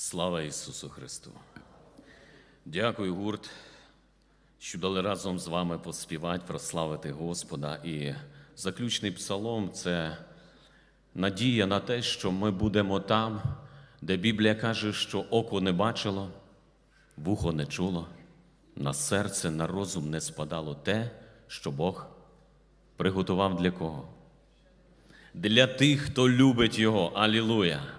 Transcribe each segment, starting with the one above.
Слава Ісусу Христу! Дякую, гурт, що дали разом з вами поспівати, прославити Господа. І заключний псалом це надія на те, що ми будемо там, де Біблія каже, що око не бачило, вухо не чуло, на серце, на розум не спадало те, що Бог приготував для кого? Для тих, хто любить Його. Алілуя!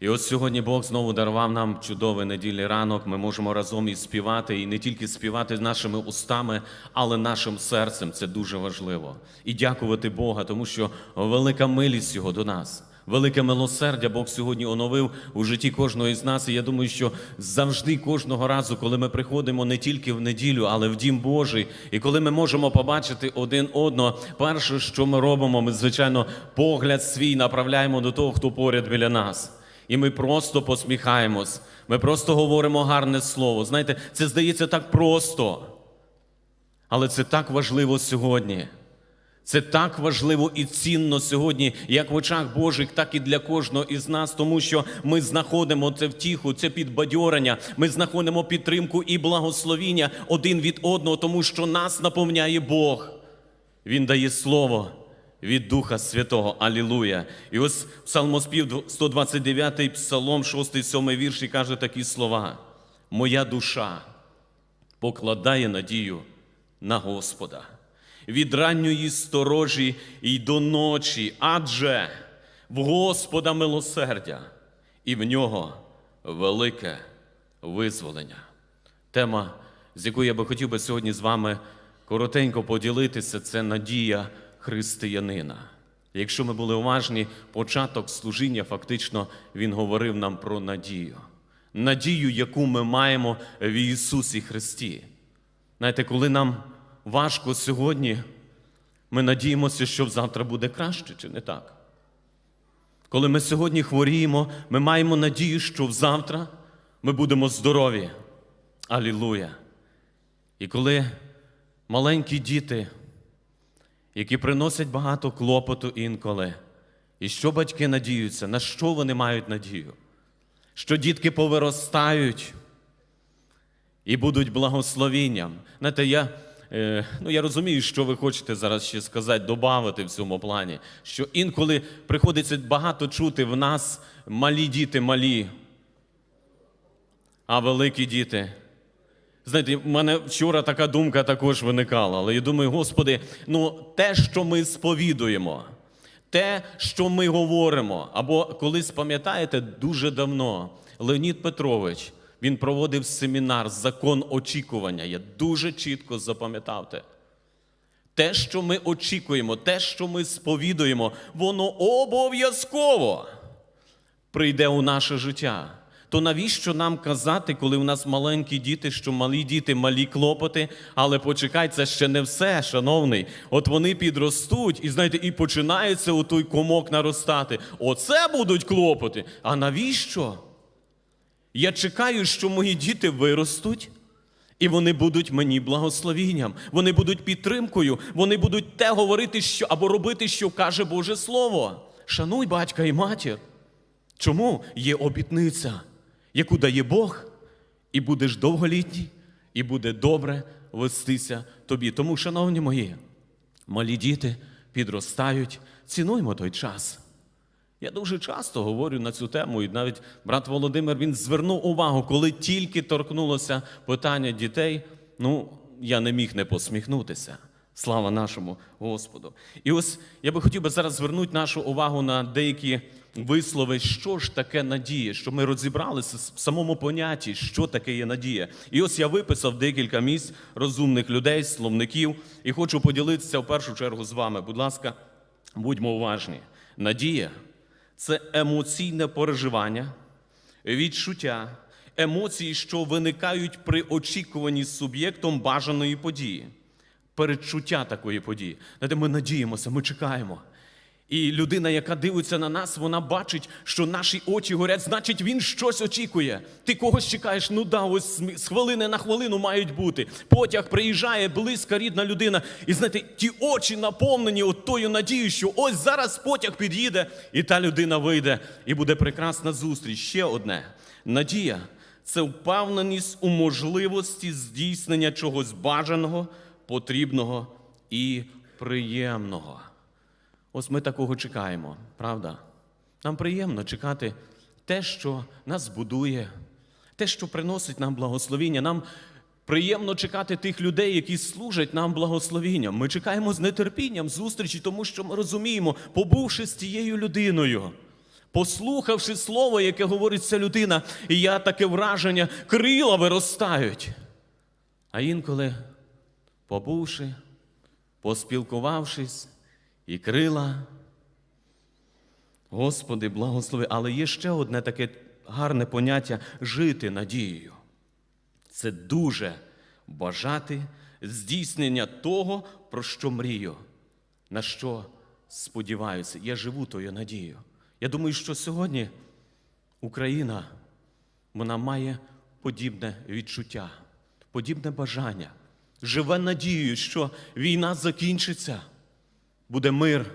І от сьогодні Бог знову дарував нам чудовий недільний ранок. Ми можемо разом і співати, і не тільки співати нашими устами, але нашим серцем. Це дуже важливо. І дякувати Бога, тому що велика милість Його до нас. Велике милосердя Бог сьогодні оновив у житті кожного із нас. І я думаю, що завжди кожного разу, коли ми приходимо не тільки в неділю, але в Дім Божий, і коли ми можемо побачити один одного, перше, що ми робимо, ми звичайно погляд свій направляємо до того, хто поряд біля нас. І ми просто посміхаємось, ми просто говоримо гарне слово. Знаєте, це здається так просто. Але це так важливо сьогодні. Це так важливо і цінно сьогодні, як в очах Божих, так і для кожного із нас, тому що ми знаходимо це втіху, це підбадьорення, ми знаходимо підтримку і благословіння один від одного, тому що нас наповняє Бог. Він дає слово від Духа Святого. Алілуя. І ось псалмоспів 129 псалом, 6, 7 вірш, і каже такі слова: Моя душа покладає надію на Господа. Від ранньої сторожі й до ночі, адже в Господа милосердя, і в нього велике визволення. Тема, з якою я би хотів би сьогодні з вами коротенько поділитися, це надія християнина. Якщо ми були уважні, початок служіння фактично він говорив нам про надію. Надію, яку ми маємо в Ісусі Христі. Знаєте, коли нам важко сьогодні, ми надіємося, що завтра буде краще, чи не так? Коли ми сьогодні хворіємо, ми маємо надію, що завтра ми будемо здорові. Алілуя! І коли маленькі діти, які приносять багато клопоту інколи, і що батьки надіються, на що вони мають надію? Що дітки повиростають і будуть благословінням. Знаєте, я, е, ну, я розумію, що ви хочете зараз ще сказати, додати в цьому плані, що інколи приходиться багато чути в нас малі діти малі, а великі діти. Знаєте, в мене вчора така думка також виникала, але я думаю, Господи, ну те, що ми сповідуємо, те, що ми говоримо, або колись пам'ятаєте, дуже давно Леонід Петрович він проводив семінар Закон очікування. Я дуже чітко запам'ятав те. Те, що ми очікуємо, те, що ми сповідуємо, воно обов'язково прийде у наше життя. То навіщо нам казати, коли у нас маленькі діти, що малі діти, малі клопоти, але почекай, це ще не все, шановний. От вони підростуть, і знаєте, і починається у той комок наростати. Оце будуть клопоти. А навіщо? Я чекаю, що мої діти виростуть. І вони будуть мені благословінням, вони будуть підтримкою, вони будуть те говорити, що або робити, що каже Боже Слово. Шануй батька і матір. Чому є обітниця, яку дає Бог, і будеш довголітній, і буде добре вестися тобі. Тому, шановні мої, малі діти підростають, цінуймо той час. Я дуже часто говорю на цю тему, і навіть брат Володимир він звернув увагу, коли тільки торкнулося питання дітей. Ну, я не міг не посміхнутися. Слава нашому Господу. І ось я би хотів би зараз звернути нашу увагу на деякі вислови, що ж таке надія, щоб ми розібралися в самому понятті, що таке є надія. І ось я виписав декілька місць розумних людей, словників, і хочу поділитися в першу чергу з вами. Будь ласка, будьмо уважні. Надія це емоційне переживання, відчуття, емоції, що виникають при очікуванні суб'єктом бажаної події, передчуття такої події. Знаєте, ми надіємося, ми чекаємо. І людина, яка дивиться на нас, вона бачить, що наші очі горять, значить, він щось очікує. Ти когось чекаєш, ну да, ось з хвилини на хвилину мають бути. Потяг приїжджає, близька рідна людина. І знаєте, ті очі наповнені от тою надією, що ось зараз потяг під'їде, і та людина вийде, і буде прекрасна зустріч. Ще одне. Надія це впевненість у можливості здійснення чогось бажаного, потрібного і приємного. Ось ми такого чекаємо, правда? Нам приємно чекати те, що нас будує, те, що приносить нам благословіння. Нам приємно чекати тих людей, які служать нам благословінням. Ми чекаємо з нетерпінням зустрічі, тому що ми розуміємо, побувши з тією людиною, послухавши слово, яке говорить ця людина, і я таке враження, крила виростають. А інколи, побувши, поспілкувавшись, і крила. Господи, благослови. Але є ще одне таке гарне поняття жити надією. Це дуже бажати здійснення того, про що мрію, на що сподіваюся. Я живу тою надією. Я думаю, що сьогодні Україна вона має подібне відчуття, подібне бажання. Живе надією, що війна закінчиться буде мир,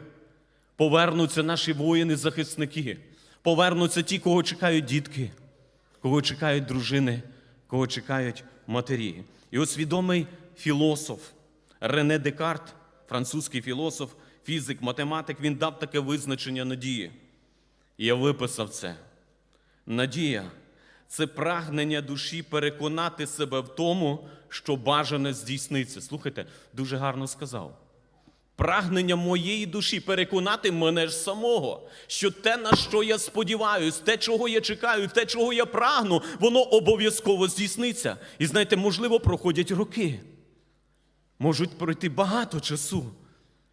повернуться наші воїни-захисники, повернуться ті, кого чекають дітки, кого чекають дружини, кого чекають матері. І ось відомий філософ Рене Декарт, французький філософ, фізик, математик, він дав таке визначення надії. І я виписав це. Надія це прагнення душі переконати себе в тому, що бажане здійсниться. Слухайте, дуже гарно сказав прагнення моєї душі переконати мене ж самого, що те, на що я сподіваюсь, те, чого я чекаю, те, чого я прагну, воно обов'язково здійсниться. І знаєте, можливо, проходять роки. Можуть пройти багато часу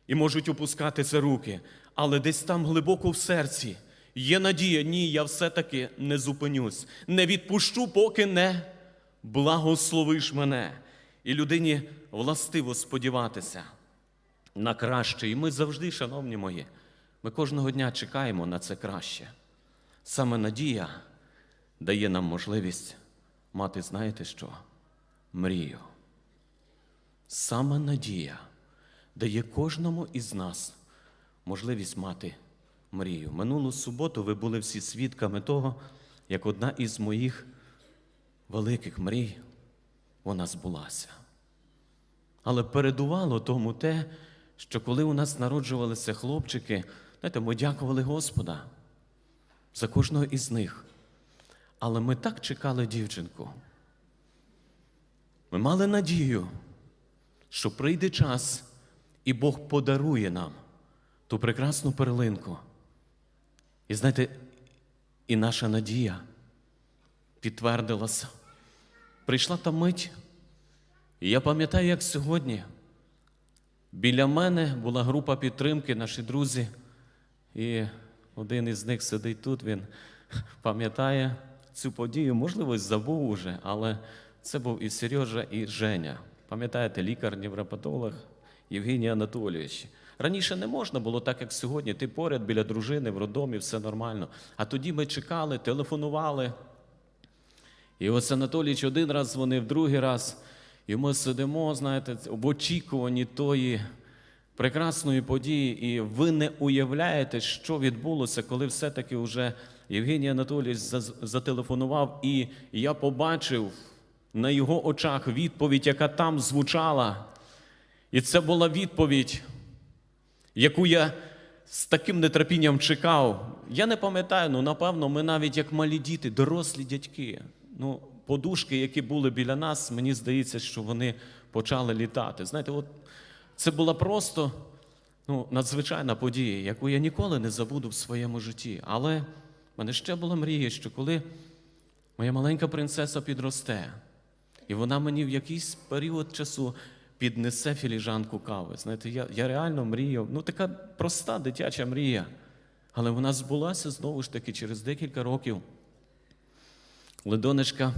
і можуть опускатися руки, але десь там глибоко в серці є надія, ні, я все-таки не зупинюсь, не відпущу, поки не благословиш мене. І людині властиво сподіватися на краще. І ми завжди, шановні мої, ми кожного дня чекаємо на це краще. Саме надія дає нам можливість мати, знаєте що? Мрію. Саме надія дає кожному із нас можливість мати мрію. Минулу суботу ви були всі свідками того, як одна із моїх великих мрій вона збулася. Але передувало тому те, що коли у нас народжувалися хлопчики, знаєте, ми дякували Господа за кожного із них. Але ми так чекали дівчинку. Ми мали надію, що прийде час, і Бог подарує нам ту прекрасну перлинку. І знаєте, і наша надія підтвердилася. Прийшла та мить, я пам'ятаю, як сьогодні. Біля мене була група підтримки, наші друзі, і один із них сидить тут, він пам'ятає цю подію, можливо, забув уже, але це був і Сережа, і Женя. Пам'ятаєте, лікар, невропатолог Євгеній Анатолійович. Раніше не можна було так, як сьогодні. Ти поряд біля дружини, в роддомі, все нормально. А тоді ми чекали, телефонували. І ось Анатолійович один раз дзвонив, другий раз. І ми сидимо, знаєте, в очікуванні тої прекрасної події, і ви не уявляєте, що відбулося, коли все-таки вже Євгеній Анатолійович зателефонував, і я побачив на його очах відповідь, яка там звучала. І це була відповідь, яку я з таким нетерпінням чекав. Я не пам'ятаю, ну напевно, ми навіть як малі діти, дорослі дядьки. Ну, подушки, які були біля нас, мені здається, що вони почали літати. Знаєте, от це була просто ну, надзвичайна подія, яку я ніколи не забуду в своєму житті. Але в мене ще була мрія, що коли моя маленька принцеса підросте, і вона мені в якийсь період часу піднесе філіжанку кави. Знаєте, я, я реально мріяв, ну така проста дитяча мрія. Але вона збулася знову ж таки через декілька років. Коли донечка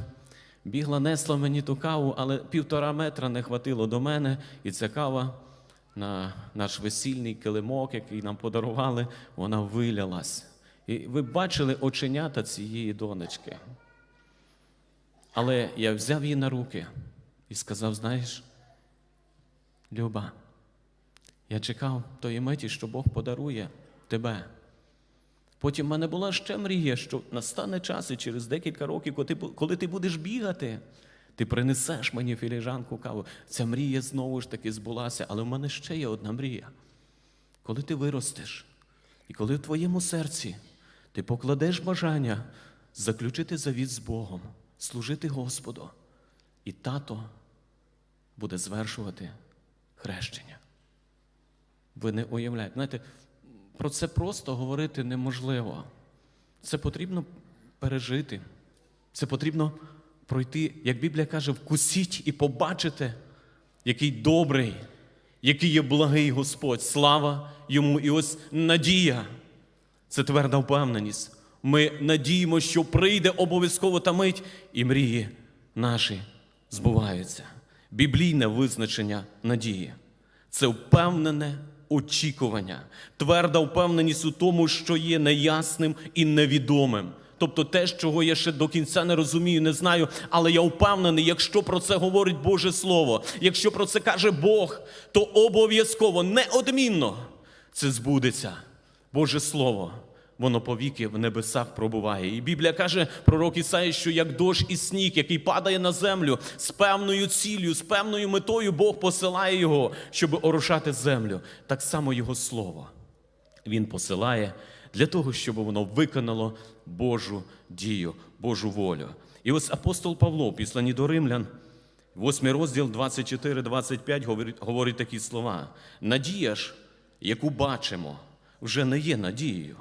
бігла, несла мені ту каву, але півтора метра не хватило до мене, і ця кава на наш весільний килимок, який нам подарували, вона вилялась. І ви бачили оченята цієї донечки. Але я взяв її на руки і сказав: знаєш, Люба, я чекав тої миті, що Бог подарує тебе. Потім в мене була ще мрія, що настане час і через декілька років, коли ти, коли ти будеш бігати, ти принесеш мені філіжанку каву. Ця мрія знову ж таки збулася, але в мене ще є одна мрія. Коли ти виростеш, і коли в твоєму серці ти покладеш бажання заключити завіт з Богом, служити Господу, і тато буде звершувати хрещення. Ви не уявляєте. Знаєте, про це просто говорити неможливо. Це потрібно пережити. Це потрібно пройти, як Біблія каже, вкусіть і побачите, який добрий, який є благий Господь. Слава йому! І ось надія. Це тверда впевненість. Ми надіємо, що прийде обов'язково та мить, і мрії наші збуваються. Біблійне визначення надії це впевнене очікування, тверда впевненість у тому, що є неясним і невідомим. Тобто те, чого я ще до кінця не розумію, не знаю, але я впевнений, якщо про це говорить Боже Слово, якщо про це каже Бог, то обов'язково, неодмінно це збудеться. Боже Слово, воно повіки в небесах пробуває. І Біблія каже, пророк Ісаїя, що як дощ і сніг, який падає на землю з певною ціллю, з певною метою, Бог посилає його, щоб орушати землю. Так само Його Слово. Він посилає для того, щоб воно виконало Божу дію, Божу волю. І ось апостол Павло, післані до римлян, 8 розділ 24-25 говорить, говорить такі слова. Надія ж, яку бачимо, вже не є надією.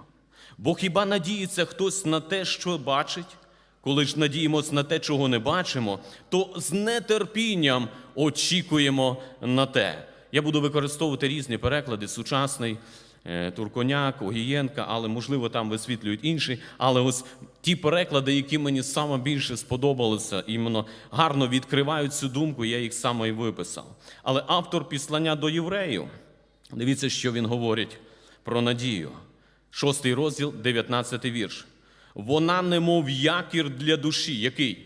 Бо хіба надіється хтось на те, що бачить? Коли ж надіємось на те, чого не бачимо, то з нетерпінням очікуємо на те. Я буду використовувати різні переклади, сучасний, е, Турконяк, Огієнка, але можливо там висвітлюють інші. Але ось ті переклади, які мені саме більше сподобалися, іменно гарно відкривають цю думку, я їх саме і виписав. Але автор післання до євреїв, дивіться, що він говорить про надію. Шостий розділ, 19 вірш. Вона немов якір для душі, який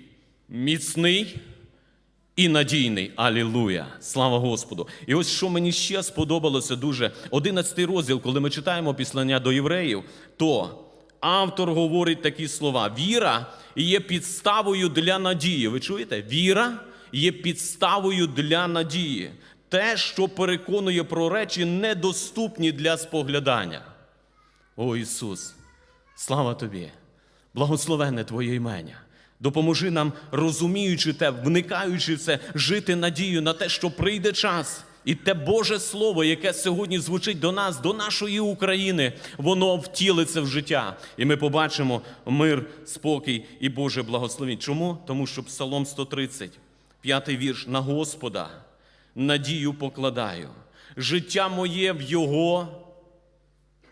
міцний і надійний. Алілуя! Слава Господу! І ось що мені ще сподобалося дуже, 11 розділ, коли ми читаємо післання до євреїв, то автор говорить такі слова: віра є підставою для надії. Ви чуєте? Віра є підставою для надії. Те, що переконує про речі, недоступні для споглядання. О Ісус, слава Тобі! Благословенне Твоє імення. Допоможи нам, розуміючи те, вникаючи в це, жити надію на те, що прийде час. І те Боже Слово, яке сьогодні звучить до нас, до нашої України, воно втілиться в життя. І ми побачимо мир, спокій і Боже благословіння. Чому? Тому що Псалом 130, п'ятий вірш на Господа надію покладаю. Життя моє в Його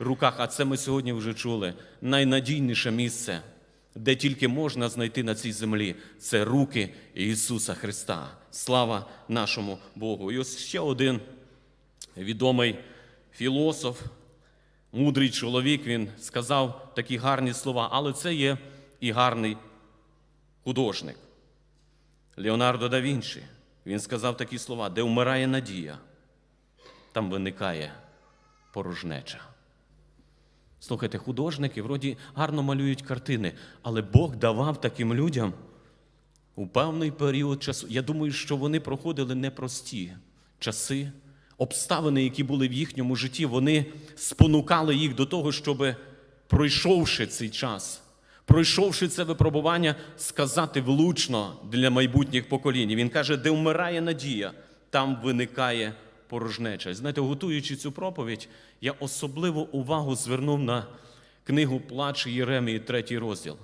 руках, а це ми сьогодні вже чули, найнадійніше місце, де тільки можна знайти на цій землі, це руки Ісуса Христа. Слава нашому Богу. І ось ще один відомий філософ, мудрий чоловік, він сказав такі гарні слова, але це є і гарний художник. Леонардо да Вінчі. Він сказав такі слова: де вмирає надія, там виникає порожнеча. Слухайте, художники вроді гарно малюють картини, але Бог давав таким людям у певний період часу. Я думаю, що вони проходили непрості часи, обставини, які були в їхньому житті, вони спонукали їх до того, щоб, пройшовши цей час, пройшовши це випробування, сказати влучно для майбутніх поколінь. Він каже, де вмирає надія, там виникає порожнеча. Знаєте, готуючи цю проповідь, я особливо увагу звернув на книгу Плач Єремії, третій розділ.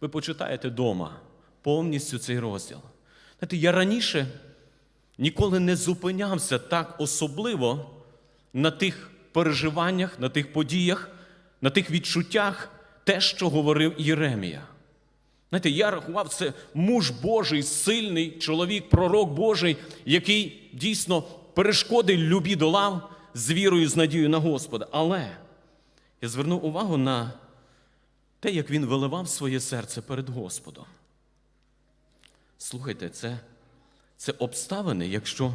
Ви почитаєте вдома повністю цей розділ. Знаєте, я раніше ніколи не зупинявся так особливо на тих переживаннях, на тих подіях, на тих відчуттях, те, що говорив Єремія. Знаєте, я рахував це муж Божий, сильний чоловік, пророк Божий, який дійсно перешкоди любі долав, з вірою, з надією на Господа. Але я звернув увагу на те, як він виливав своє серце перед Господом. Слухайте, це, це обставини, якщо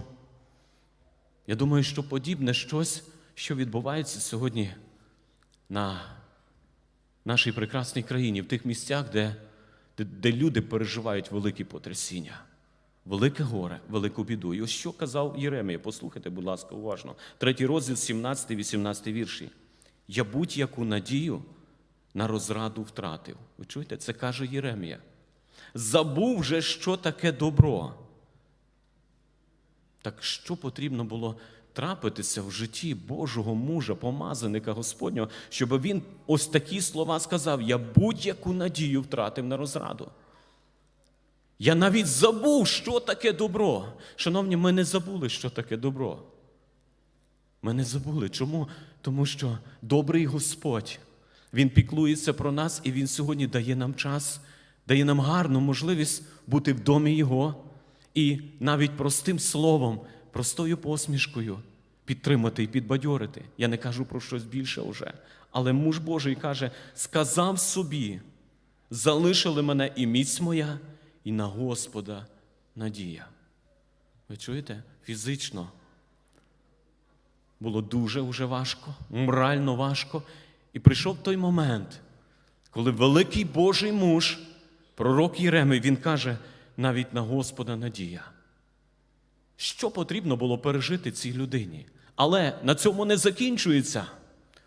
я думаю, що подібне щось, що відбувається сьогодні на нашій прекрасній країні, в тих місцях, де, де, де люди переживають великі потрясіння, велике горе, велику біду. І ось що казав Єремія, послухайте, будь ласка, уважно. Третій розділ, 17-18 вірші. Я будь-яку надію на розраду втратив. Ви чуєте, це каже Єремія. Забув же, що таке добро. Так що потрібно було трапитися в житті Божого мужа, помазаника Господнього, щоб він ось такі слова сказав: Я будь-яку надію втратив на розраду. Я навіть забув, що таке добро. Шановні, ми не забули, що таке добро. Ми не забули. Чому? Тому що добрий Господь, Він піклується про нас, і Він сьогодні дає нам час, дає нам гарну можливість бути в домі Його і навіть простим словом, простою посмішкою підтримати і підбадьорити. Я не кажу про щось більше вже. Але муж Божий каже: сказав собі, залишили мене і міць моя, і на Господа надія. Ви чуєте? Фізично було дуже уже важко, морально важко. І прийшов той момент, коли великий Божий муж, пророк Єремій, він каже, навіть на Господа надія. Що потрібно було пережити цій людині? Але на цьому не закінчується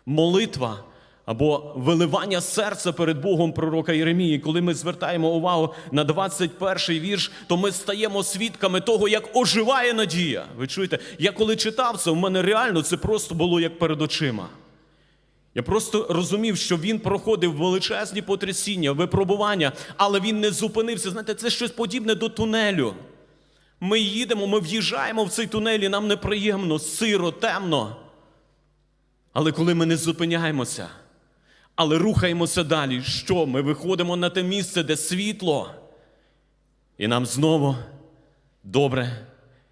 молитва або виливання серця перед Богом пророка Єремії. Коли ми звертаємо увагу на 21-й вірш, то ми стаємо свідками того, як оживає надія. Ви чуєте? Я коли читав це, в мене реально це просто було як перед очима. Я просто розумів, що він проходив величезні потрясіння, випробування, але він не зупинився. Знаєте, це щось подібне до тунелю. Ми їдемо, ми в'їжджаємо в цей тунель, і нам неприємно, сиро, темно. Але коли ми не зупиняємося, але рухаємося далі, що? Ми виходимо на те місце, де світло, і нам знову добре,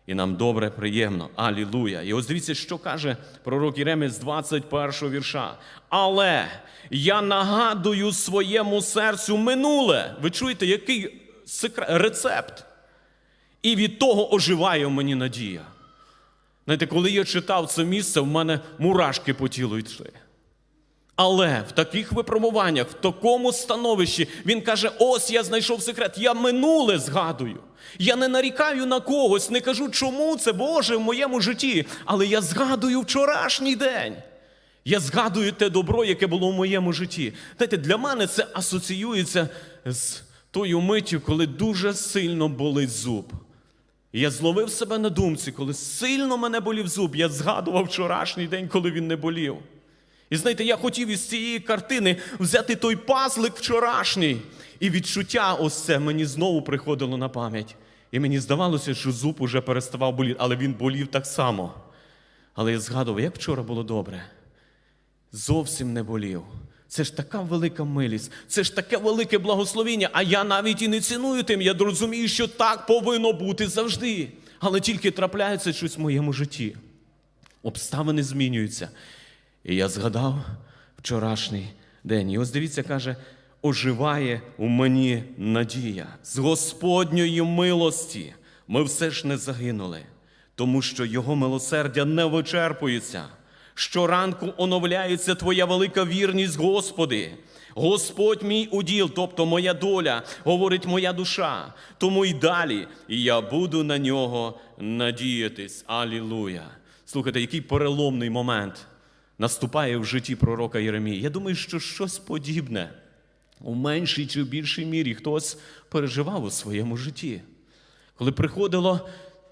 і нам добре, приємно. Алілуя. І ось дивіться, що каже пророк Єремій з 21 вірша. Але я нагадую своєму серцю минуле. Ви чуєте, який секрет, рецепт? І від того оживає в мені надія. Знаєте, коли я читав це місце, в мене мурашки по тілу йшли. Але в таких випробуваннях, в такому становищі, він каже: ось я знайшов секрет, я минуле згадую. Я не нарікаю на когось, не кажу, чому це Боже в моєму житті, але я згадую вчорашній день. Я згадую те добро, яке було в моєму житті. Знаєте, для мене це асоціюється з тою миттю, коли дуже сильно болить зуб. Я зловив себе на думці, коли сильно мене болів зуб, я згадував вчорашній день, коли він не болів. І знаєте, я хотів із цієї картини взяти той пазлик вчорашній. І відчуття ось це мені знову приходило на пам'ять. І мені здавалося, що зуб уже переставав боліти, але він болів так само. Але я згадував, як вчора було добре. Зовсім не болів. Це ж така велика милість, це ж таке велике благословіння, а я навіть і не ціную тим. Я розумію, що так повинно бути завжди. Але тільки трапляється щось в моєму житті. Обставини змінюються. І я згадав вчорашній день. І ось дивіться, каже, оживає у мені надія. З Господньої милості ми все ж не загинули, тому що Його милосердя не вичерпується. Щоранку оновляється Твоя велика вірність, Господи. Господь мій уділ, тобто моя доля, говорить моя душа. Тому й далі я буду на нього надіятись. Алілуя. Слухайте, який переломний момент наступає в житті пророка Єремії. Я думаю, що щось подібне у меншій чи в більшій мірі хтось переживав у своєму житті. Коли приходило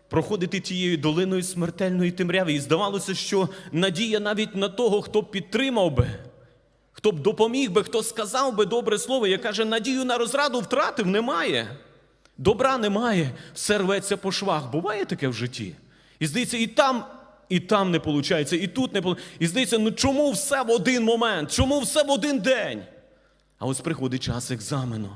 проходити тією долиною смертельної темряви, і здавалося, що надія навіть на того, хто б підтримав би, хто б допоміг би, хто сказав би добре слово, я каже, надію на розраду втратив, немає. Добра немає, все рветься по швах. Буває таке в житті. І здається, і там, і там не виходить, і тут не виходить. І здається, ну чому все в один момент? Чому все в один день? А ось приходить час екзамену.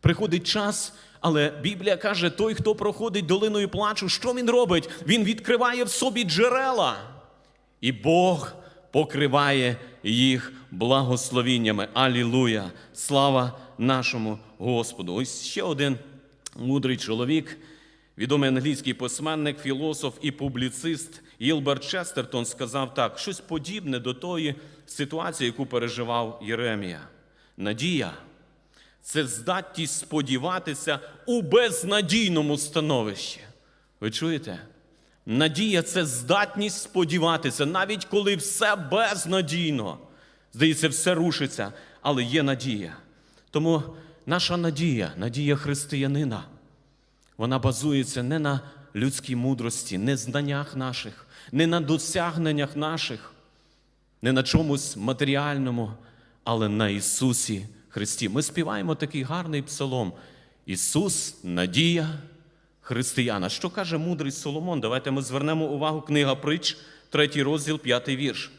Приходить час, але Біблія каже: той, хто проходить долиною плачу, що він робить? Він відкриває в собі джерела. і Бог покриває їх благословіннями. Алілуя! Слава нашому Господу! Ось ще один мудрий чоловік, відомий англійський письменник, філософ і публіцист Гілберт Честертон сказав так: щось подібне до тої ситуації, яку переживав Єремія. Надія це здатність сподіватися у безнадійному становищі. Ви чуєте? Надія це здатність сподіватися, навіть коли все безнадійно. Здається, все рушиться, але є надія. Тому наша надія, надія християнина, вона базується не на людській мудрості, не знаннях наших, не на досягненнях наших, не на чомусь матеріальному, але на Ісусі Христі. Ми співаємо такий гарний псалом. Ісус, надія християна. Що каже мудрий Соломон? Давайте ми звернемо увагу книга притч, третій розділ, п'ятий вірш.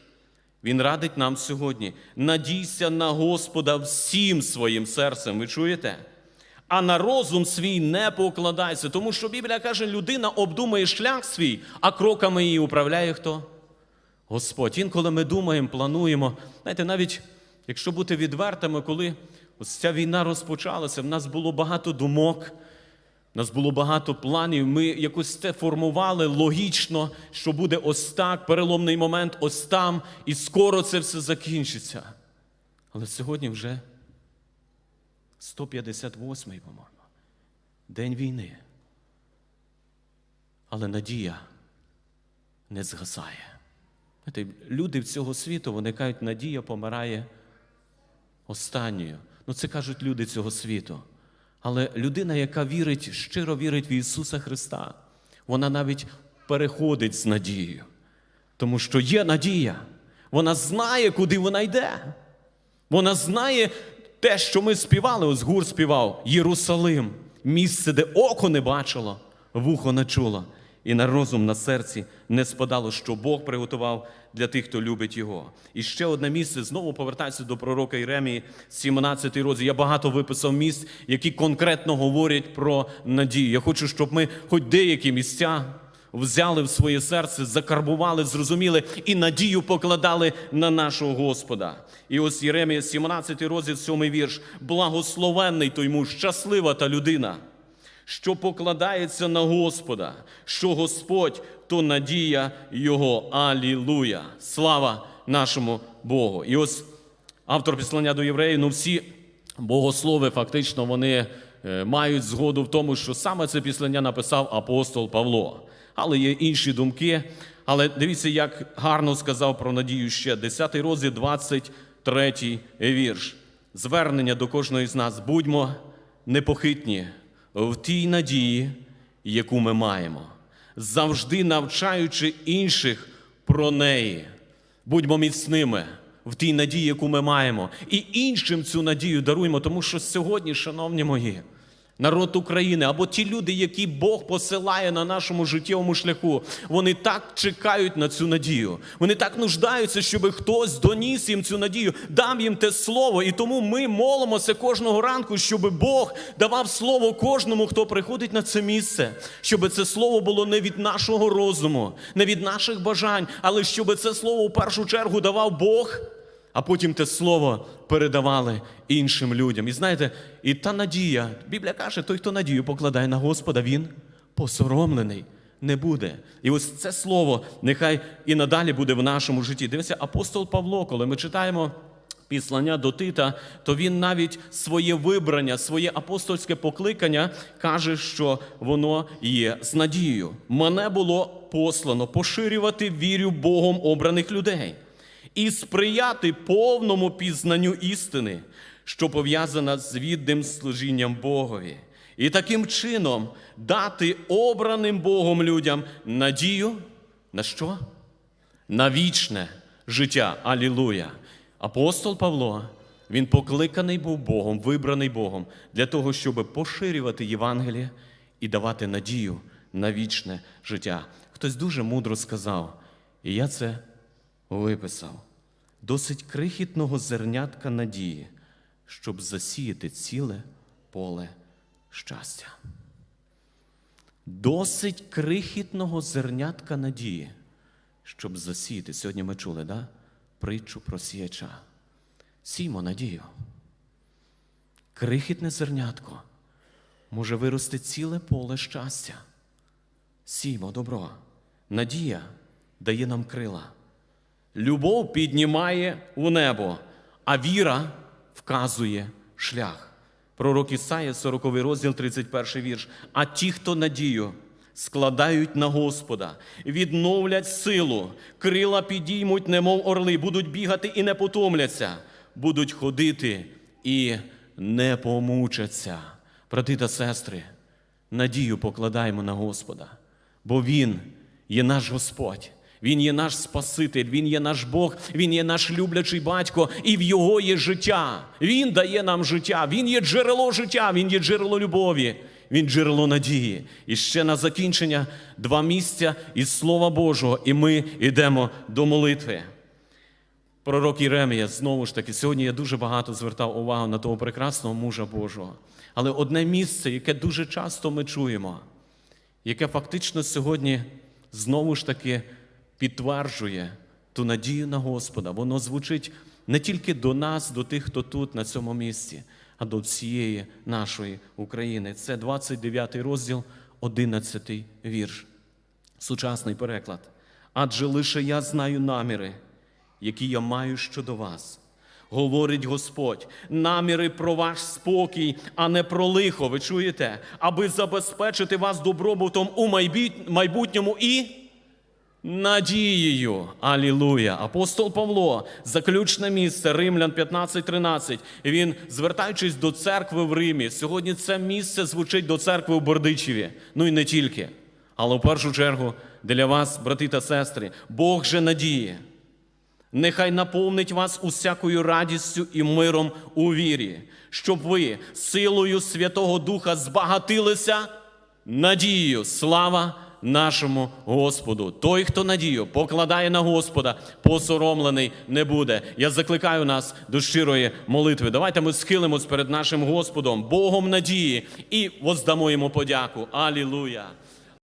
Він радить нам сьогодні: надійся на Господа всім своїм серцем. Ви чуєте? А на розум свій не покладайся, тому що Біблія каже, людина обдумує шлях свій, а кроками її управляє хто? Господь. Інколи ми думаємо, плануємо. Знаєте, навіть якщо бути відвертими, коли ось ця війна розпочалася, в нас було багато думок, в нас було багато планів. Ми якось це формували логічно, що буде ось так, переломний момент, ось там, і скоро це все закінчиться. Але сьогодні вже 158-й, по-моєму, день війни. Але надія не згасає. Люди в цього світу, вони кажуть, надія помирає останньою. Ну, це кажуть люди цього світу. Але людина, яка вірить, щиро вірить в Ісуса Христа, вона навіть переходить з надією. Тому що є надія. Вона знає, куди вона йде. Вона знає те, що ми співали, ось гур співав Єрусалим, місце, де око не бачило, вухо не чуло, і на розум на серці не спадало, що Бог приготував для тих, хто любить його. І ще одне місце знову повертається до пророка Єремії, 17 розділ. Я багато виписав місць, які конкретно говорять про надію. Я хочу, щоб ми хоч деякі місця взяли в своє серце, закарбували, зрозуміли і надію покладали на нашого Господа. І ось Єремія, 17 розділ, 7 вірш. Благословенний той муж, щаслива та людина, що покладається на Господа, що Господь то надія Його. Алілуя! Слава нашому Богу! І ось автор післання до євреїв, ну всі богослови фактично вони е, мають згоду в тому, що саме це післання написав апостол Павло. Але є інші думки. Але дивіться, як гарно сказав про надію ще 10 розділ, 23 вірш. Звернення до кожного з нас. Будьмо непохитні в тій надії, яку ми маємо, завжди навчаючи інших про неї. Будьмо міцними в тій надії, яку ми маємо, і іншим цю надію даруємо, тому що сьогодні, шановні мої, народ України або ті люди, які Бог посилає на нашому життєвому шляху, вони так чекають на цю надію. Вони так нуждаються, щоб хтось доніс їм цю надію, дам їм те слово. І тому ми молимося кожного ранку, щоб Бог давав слово кожному, хто приходить на це місце, щоб це слово було не від нашого розуму, не від наших бажань, але щоб це слово в першу чергу давав Бог а потім те слово передавали іншим людям. І знаєте, і та надія, Біблія каже, той, хто надію покладає на Господа, він посоромлений не буде. І ось це слово нехай і надалі буде в нашому житті. Дивіться, апостол Павло, коли ми читаємо. Післання до Тита, то він навіть своє вибрання, своє апостольське покликання каже, що воно є з надією. Мене було послано поширювати вірю Богом обраних людей і сприяти повному пізнанню істини, що пов'язана з відним служінням Богові, і таким чином дати обраним Богом людям надію на що? На вічне життя. Алілуя! Апостол Павло, він покликаний був Богом, вибраний Богом для того, щоб поширювати Євангеліє і давати надію на вічне життя. Хтось дуже мудро сказав, і я це виписав. Досить крихітного зернятка надії, щоб засіяти ціле поле щастя. Досить крихітного зернятка надії, щоб засіяти. Сьогодні ми чули, да? притчу про сіяча. Сіймо надію. Крихітне зернятко може вирости ціле поле щастя. Сіймо добро. Надія дає нам крила. Любов піднімає у небо, а віра вказує шлях. Пророк Ісая, 40 розділ, 31 вірш. А ті, хто надію складають на Господа, відновлять силу, крила підіймуть, немов орли, будуть бігати і не потомляться, будуть ходити і не помучаться. Брати та сестри, надію покладаємо на Господа, бо Він є наш Господь. Він є наш Спаситель, Він є наш Бог, Він є наш люблячий батько, і в Його є життя. Він дає нам життя, Він є джерело життя, Він є джерело любові, Він джерело надії. І ще на закінчення два місця із Слова Божого, і ми йдемо до молитви. Пророк Єремія, знову ж таки, сьогодні я дуже багато звертав увагу на того прекрасного мужа Божого. Але одне місце, яке дуже часто ми чуємо, яке фактично сьогодні знову ж таки підтверджує ту надію на Господа. Воно звучить не тільки до нас, до тих, хто тут, на цьому місці, а до всієї нашої України. Це 29 розділ, 11 вірш. Сучасний переклад. Адже лише я знаю наміри, які я маю щодо вас. Говорить Господь, наміри про ваш спокій, а не про лихо. Ви чуєте? Аби забезпечити вас добробутом у майбутньому і надією. Алілуя. Апостол Павло, заключне місце, Римлян 15.13. Він, звертаючись до церкви в Римі, сьогодні це місце звучить до церкви в Бордичеві. Ну і не тільки. Але в першу чергу для вас, брати та сестри, Бог же надіє. Нехай наповнить вас усякою радістю і миром у вірі, щоб ви силою Святого Духа збагатилися надією. Слава нашому Господу. Той, хто надію покладає на Господа, посоромлений не буде. Я закликаю нас до щирої молитви. Давайте ми схилимось перед нашим Господом, Богом надії, і воздамо йому подяку. Алілуя!